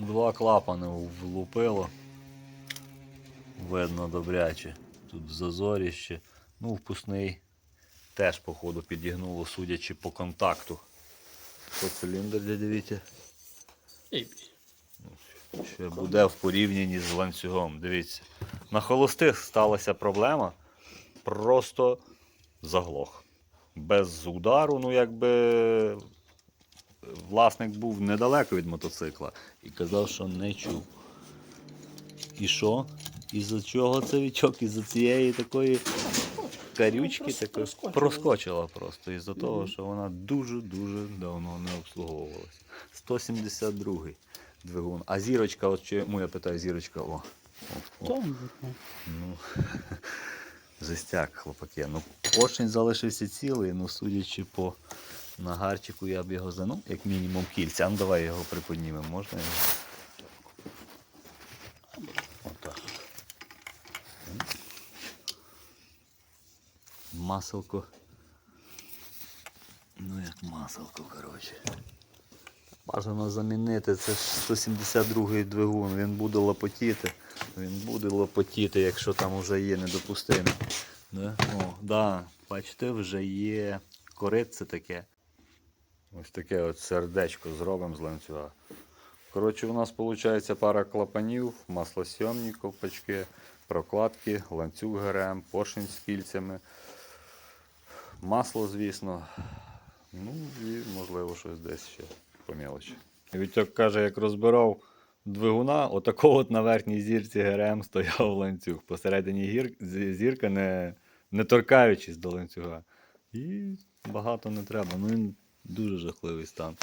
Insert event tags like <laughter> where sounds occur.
Два клапани влупило. Видно добряче. Тут зазоріще. Ну, впускний теж, походу, підігнуло, судячи по контакту. По циліндр, дивіться. Ще буде в порівнянні з ланцюгом. Дивіться. На холостих сталася проблема. Просто заглох. Без удару, ну якби власник був недалеко від мотоцикла і казав, що не чув. І що? Із-за чого це вічок? Із-за цієї такої карючки такої проскочила. просто. Із-за того, що вона дуже-дуже давно не обслуговувалася. 172-й двигун. А зірочка, от чому я питаю, зірочка, о. о, о. Ну, Ну, <laughs> жестяк, хлопаки. Ну, поршень залишився цілий, ну, судячи по нагарчику, я б його за, ну, як мінімум кільця. Ну, давай його приподнімемо, можна його? Отак. Маселко. Ну, як маселко, коротше. Бажано замінити, це ж 172 двигун, він буде лопотіти. Він буде лопотіти, якщо там вже є недопустимо. Да? О, да, бачите, вже є коритце таке. Ось таке от сердечко зробимо з ланцюга. Коротше, у нас виходить пара клапанів, маслосйомні ковпачки, прокладки, ланцюг ГРМ, поршень з кільцями, масло, звісно. Ну і можливо щось десь ще по мелочі. Вітьок каже, як розбирав двигуна, отако от на верхній зірці ГРМ стояв ланцюг. Посередині гір... зірка не, не торкаючись до ланцюга. І багато не треба. Ну дуже жахливий стан.